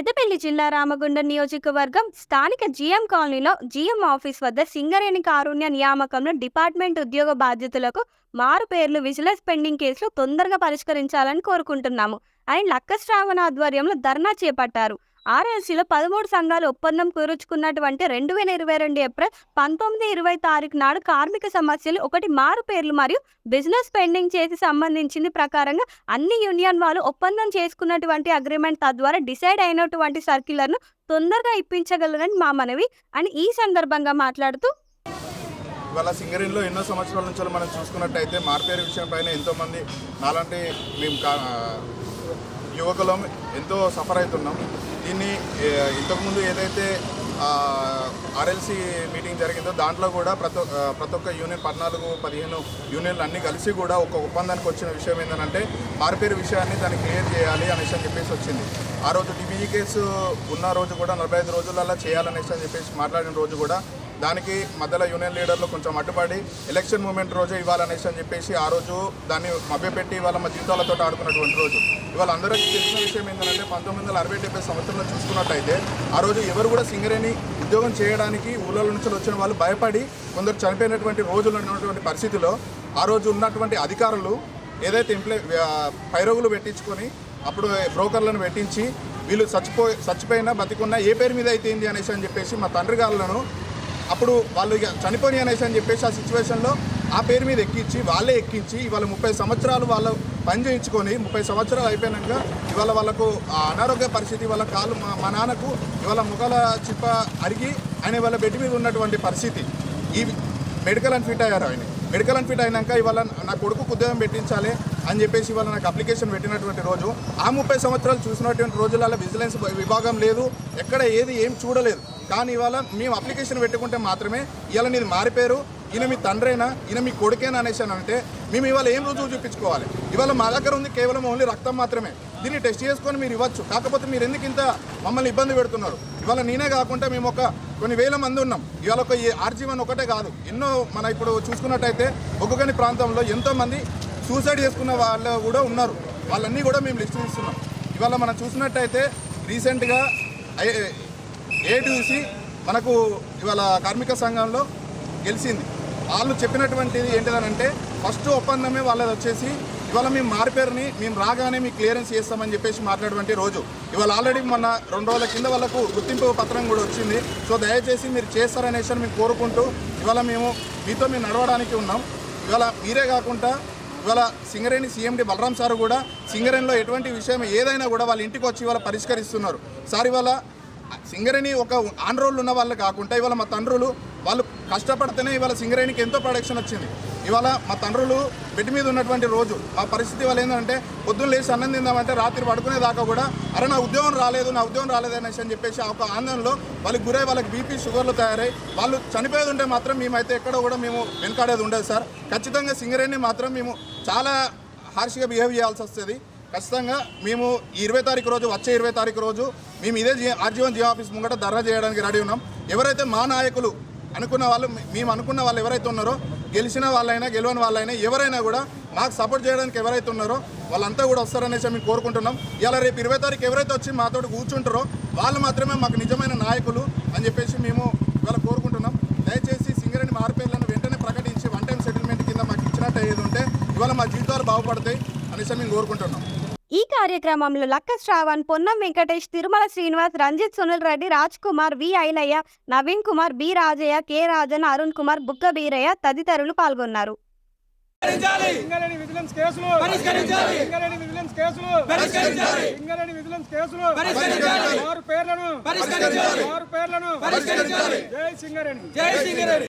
పెద్దపల్లి జిల్లా రామగుండం నియోజకవర్గం స్థానిక జీఎం కాలనీలో జీఎం ఆఫీస్ వద్ద సింగరేణి కారుణ్య నియామకంలో డిపార్ట్మెంట్ ఉద్యోగ బాధ్యతలకు మారు పేర్లు విజిలెన్స్ పెండింగ్ కేసులు తొందరగా పరిష్కరించాలని కోరుకుంటున్నాము అని లక్క శ్రావణ ఆధ్వర్యంలో ధర్నా చేపట్టారు. ఆర్ఎల్సీలో పదమూడు సంఘాలు ఒప్పందం కుదుర్చుకున్నటువంటి రెండు వేల ఇరవై రెండు ఏప్రిల్ పంతొమ్మిది ఇరవై తారీఖు నాడు కార్మిక సమస్యలు ఒకటి మారు పేర్లు మరియు బిజినెస్ పెండింగ్ చేసి సంబంధించింది ప్రకారంగా అన్ని యూనియన్ వాళ్ళు ఒప్పందం చేసుకున్నటువంటి అగ్రిమెంట్ తద్వారా డిసైడ్ అయినటువంటి సర్క్యులర్ను తొందరగా ఇప్పించగలరని మా మనవి అని ఈ సందర్భంగా మాట్లాడుతూ ఇవాళ సింగరేణిలో ఎన్నో సంవత్సరాల నుంచి మనం చూసుకున్నట్టయితే మార్పేరు విషయం పైన ఎంతోమంది నాలాంటి మేము యువకులం ఎంతో సఫర్ అవుతున్నాం. దీన్ని ఇంతకుముందు ఏదైతే ఆర్ఎల్సి మీటింగ్ జరిగిందో దాంట్లో కూడా ప్రతి ప్రతి ఒక్క యూనియన్ పద్నాలుగు పదిహేను యూనియన్లు అన్నీ కలిసి కూడా ఒక ఒప్పందానికి వచ్చిన విషయం ఏంటంటే మార్పేరు విషయాన్ని దాన్ని క్లియర్ చేయాలి అనేసి అని చెప్పేసి వచ్చింది. ఆ రోజు టీబీజీ కేసు ఉన్న రోజు కూడా నలభై ఐదు రోజులలో చేయాలనేసి అని చెప్పేసి మాట్లాడిన రోజు కూడా దానికి మధ్యలో యూనియన్ లీడర్లు కొంచెం అడ్డుపడి ఎలక్షన్ మూమెంట్ రోజే ఇవ్వాలనేసి అని చెప్పేసి ఆ రోజు దాన్ని మభ్యపెట్టి ఇవాళ మా జీవితాలతో ఆడుకున్నటువంటి రోజు. ఇవాళ అందరికీ తెలిసిన విషయం ఏంటంటే పంతొమ్మిది వందల అరవై డెబ్బై సంవత్సరంలో చూసుకున్నట్టయితే ఆ రోజు ఎవరు కూడా సింగరేణి ఉద్యోగం చేయడానికి ఊళ్ళ నుంచి వచ్చిన వాళ్ళు భయపడి కొందరు చనిపోయినటువంటి రోజులు ఉన్నటువంటి పరిస్థితిలో ఆ రోజు ఉన్నటువంటి అధికారులు ఏదైతే ఇంప్లే పైరోగులు పెట్టించుకొని అప్పుడు బ్రోకర్లను పెట్టించి వీళ్ళు చచ్చిపో చచ్చిపోయినా బతికున్నా ఏ పేరు మీద అయితే ఏంది అనేసి అని చెప్పేసి మా తండ్రి గారులను అప్పుడు వాళ్ళు ఇక చనిపోని అనేసి అని చెప్పేసి ఆ సిచ్యువేషన్లో ఆ పేరు మీద ఎక్కించి వాళ్ళే ఎక్కించి ఇవాళ ముప్పై సంవత్సరాలు వాళ్ళు పని చేయించుకొని ముప్పై సంవత్సరాలు అయిపోయినాక ఇవాళ వాళ్ళకు అనారోగ్య పరిస్థితి వాళ్ళ కాలు మా నాన్నకు ఇవాళ ముఖాల చిప్ప అడిగి ఆయన వాళ్ళ బెడ్ మీద ఉన్నటువంటి పరిస్థితి. ఈ మెడికల్ అండ్ ఫిట్ అయ్యారు ఆయన. మెడికల్ అండ్ ఫిట్ అయినాక ఇవాళ నా కొడుకు ఉద్యోగం పెట్టించాలి అని చెప్పేసి ఇవాళ నాకు అప్లికేషన్ పెట్టినటువంటి రోజు. ఆ ముప్పై సంవత్సరాలు చూసినటువంటి రోజులలో విజిలెన్స్ విభాగం లేదు ఎక్కడ ఏది ఏం చూడలేదు. కానీ ఇవాళ మేము అప్లికేషన్ పెట్టుకుంటే మాత్రమే ఇవాళ నీది మారిపోయారు ఈయన మీ తండ్రేనా ఈయన మీ కొడుకేనా అనేసి అని అంటే మేము ఇవాళ ఏం రుజువు చూపించుకోవాలి? ఇవాళ మా దగ్గర ఉంది కేవలం ఓన్లీ రక్తం మాత్రమే. దీన్ని టెస్ట్ చేసుకొని మీరు ఇవ్వచ్చు. కాకపోతే మీరు ఎందుకు ఇంత మమ్మల్ని ఇబ్బంది పెడుతున్నారు? ఇవాళ నేనే కాకుండా మేము ఒక కొన్ని వేల మంది ఉన్నాం. ఇవాళ ఒక ఆర్జీవన్ ఒకటే కాదు. ఎన్నో మన ఇప్పుడు చూసుకున్నట్టయితే ఒక్కొక్కని ప్రాంతంలో ఎంతోమంది సూసైడ్ చేసుకున్న వాళ్ళు కూడా ఉన్నారు. వాళ్ళన్నీ కూడా మేము లిస్ట్ ఇస్తున్నాం ఇవాళ మనం చూసినట్టయితే రీసెంట్గా ఏటీసీ మనకు ఇవాళ కార్మిక సంఘంలో గెలిచింది. వాళ్ళు చెప్పినటువంటిది ఏంటిదనంటే ఫస్ట్ ఒప్పందమే వాళ్ళది వచ్చేసి ఇవాళ మేము మారిపేరుని మేము రాగానే మీకు క్లియరెన్స్ చేస్తామని చెప్పేసి మాట్లాడేటువంటి రోజు. ఇవాళ ఆల్రెడీ మొన్న రెండు రోజుల కింద వాళ్ళకు గుర్తింపు పత్రం కూడా వచ్చింది. సో దయచేసి మీరు చేస్తారనేసి మేము కోరుకుంటూ ఇవాళ మేము మీతో మేము నడవడానికి ఉన్నాం. ఇవాళ మీరే కాకుండా ఇవాళ సింగరేణి సీఎండి బలరాం సార్ కూడా సింగరేణిలో ఎటువంటి విషయం ఏదైనా కూడా వాళ్ళ ఇంటికి వచ్చి ఇవాళ పరిష్కరిస్తున్నారు. సార్ ఇవాళ సింగరేణి ఒక ఆన్ రోల్ ఉన్న వాళ్ళు కాకుండా ఇవాళ మా తండ్రులు వాళ్ళు కష్టపడితేనే ఇవాళ సింగరేణికి ఎంతో ప్రొడక్షన్ వచ్చింది. ఇవాళ మా తండ్రులు బెడ్ మీద ఉన్నటువంటి రోజు మా పరిస్థితి వాళ్ళు ఏంటంటే పొద్దున్న లేచి అన్నం తిందామంటే రాత్రి పడుకునేదాకా కూడా అరే నా ఉద్యోగం రాలేదు నా ఉద్యోగం రాలేదు అనేసి అని చెప్పేసి ఒక ఆందోళనలో వాళ్ళకి గురై వాళ్ళకి బీపీ షుగర్లు తయారై వాళ్ళు చనిపోయేది ఉంటే మాత్రం మేమైతే ఎక్కడ కూడా మేము వెనుకాడేది ఉండదు సార్. ఖచ్చితంగా సింగరేణి మాత్రం మేము చాలా హార్ష్గా బిహేవ్ చేయాల్సి వస్తుంది. ఖచ్చితంగా మేము ఇరవై తారీఖు రోజు వచ్చే ఇరవై తారీఖు రోజు మేము ఇదే జీ ఆర్జీవన్ జియో ఆఫీస్ ముంగట ధర్నా చేయడానికి రెడీ ఉన్నాం. ఎవరైతే మా నాయకులు అనుకున్న వాళ్ళు మేము అనుకున్న వాళ్ళు ఎవరైతే ఉన్నారో గెలిచిన వాళ్ళైనా గెలవని వాళ్ళైనా ఎవరైనా కూడా మాకు సపోర్ట్ చేయడానికి ఎవరైతే ఉన్నారో వాళ్ళంతా కూడా వస్తారనేసి మేము కోరుకుంటున్నాం. ఇలా రేపు ఇరవై తారీఖు ఎవరైతే వచ్చి మాతో కూర్చుంటారో వాళ్ళు మాత్రమే మాకు నిజమైన నాయకులు అని చెప్పేసి మేము ఇవాళ కోరుకుంటున్నాం. దయచేసి సింగరేణి మార్పేర్లను వెంటనే ప్రకటించి వన్ టైం సెటిల్మెంట్ కింద మాకు ఇచ్చినట్టు అయ్యేది ఉంటే ఇవాళ మా జీవితాలు బాగుపడతాయి అనేసి మేము కోరుకుంటున్నాం. ఈ కార్యక్రమంలో Lakka Shravan Ponnam Venkatesh Tirumala Srinivas Ranjith Sunil Reddy Raj Kumar V Ailaiah Naveen Kumar B Rajaiah K Rajan Arun Kumar Bugga Beeraiah తదితరులు పాల్గొన్నారు. వారు పేర్లను. జై సింగరేణి. జై సింగరేణి.